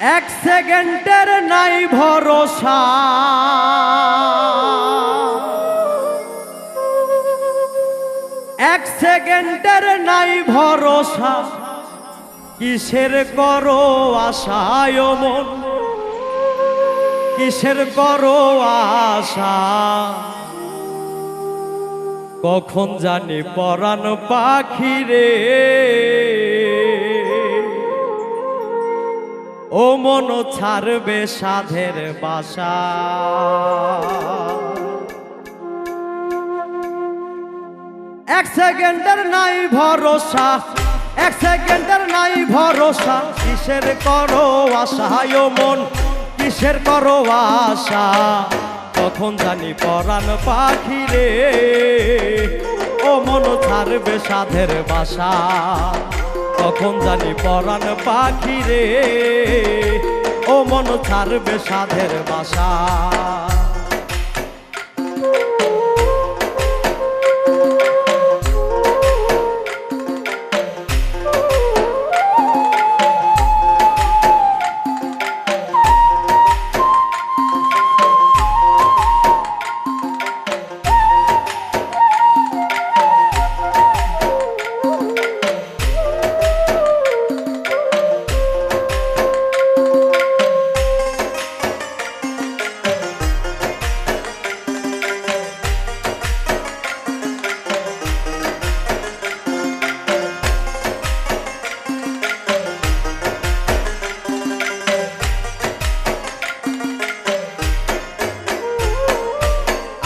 এক সেকেন্ডের নাই ভরসা। এক সেকেন্ডের নাই ভরসা। কিসের করো আশায় মন? কিসের করো আশা? কখন জানি পরাণ পাখি রে? মন ছাড়বে সাধের বাসা। এক সেকেন্ডের নাই ভরসা, এক সেকেন্ডের নাই ভরসা, কিসের করো আশা? ও মন, কিসের করো আশা? কখন জানি পরাণ পাখি রে, ও মন ছাড়বে সাধের বাসা। কখন জানি পরাণ পাখি রে? ও মন ছাড়বে সাধের বাসা।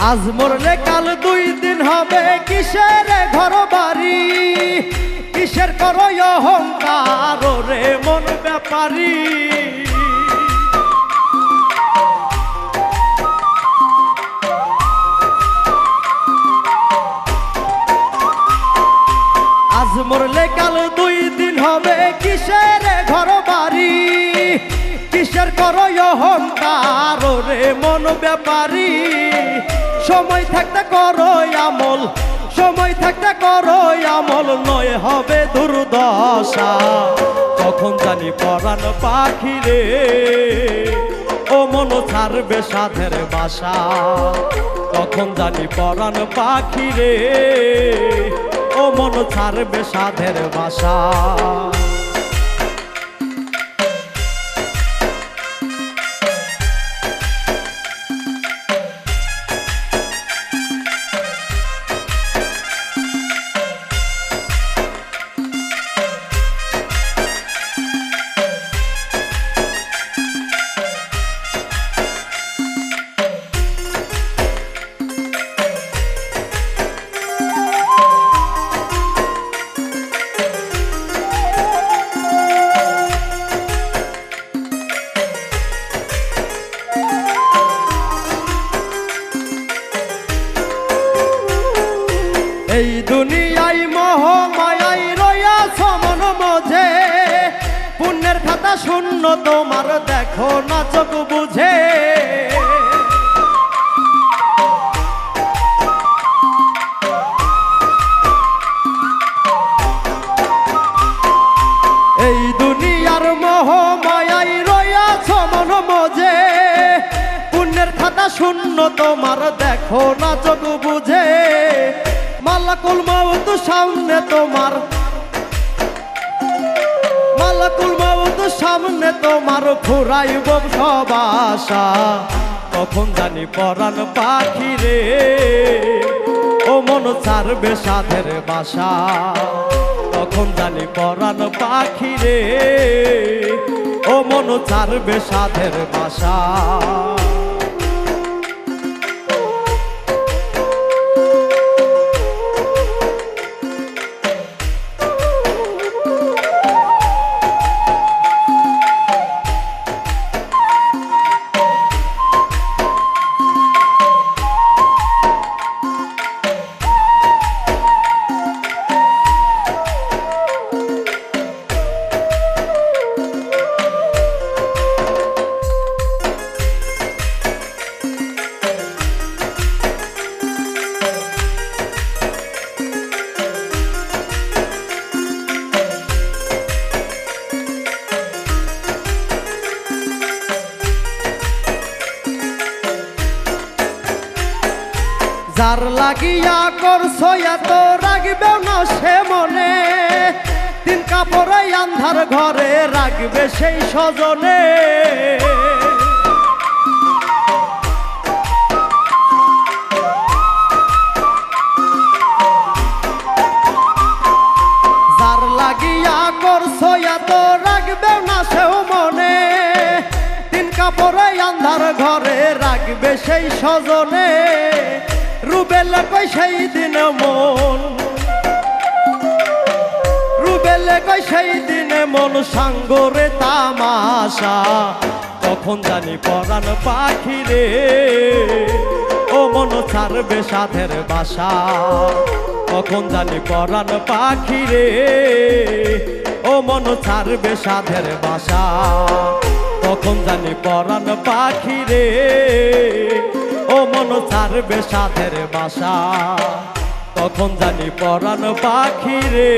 আজ মরলে কাল দুই দিন হবে কিসের ঘর বাড়ি? কিসের করো রে মন আজ মরলে কাল দুই দিন হবে কিসের কিসের করো অহংকার রে মন ব্যাপারী। সময় থাকতে করো আমল, সময় থাকতে করো আমল, নয় হবে দুর্দশা। কখন জানি পরাণ পাখি রে, ও মন ছাড়বে সাধের বাসা। কখন জানি পরাণ পাখি রে, ও মন ছাড়বে সাধের বাসা। খাতা শূন্য তোমার, দেখো না চোখ বুঝে। এই দুনিয়ার মহামায়াই রয়াছ মন মঝে পুণ্যের খাতা শূন্য তোমার, দেখো না চোখ বুঝে। মালাকুল মাউত সামনে তোমার মালাকুল মাউত সামনে তোমার ফুরাইব সব আশা। কখন জানি পরাণ পাখি রে, ও মন ছাড়বে সাধের বাসা। কখন জানি পরাণ পাখি রে, ও মন ছাড়বে সাধের বাসা। যার লাগিয়া করছ এত রাখবেও না সে মনে। তিন কাপড়ে আন্ধার ঘরে রাখবে সেই সজনে যার লাগিয়া রাখবে না আন্ধার ঘরে রাখবে সেই স্বজনে। রুবেল কই সেই দিন মন রুবেলে কই সেই দিনে মন সাঙ্গরে তামাশা। তখন জানি পরাণ পাখি রে। ও মন ছাড়বে সাধের বাসা। তখন জানি পরাণ পাখি রে। ও মন ছাড়বে সাধের বাসা। তখন জানি পরাণ পাখি রে। ও মন ছাড়বে সাধের বাসা। তখন জানি পরাণ পাখি রে।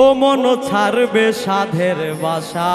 ও মন ছাড়বে সাধের বাসা।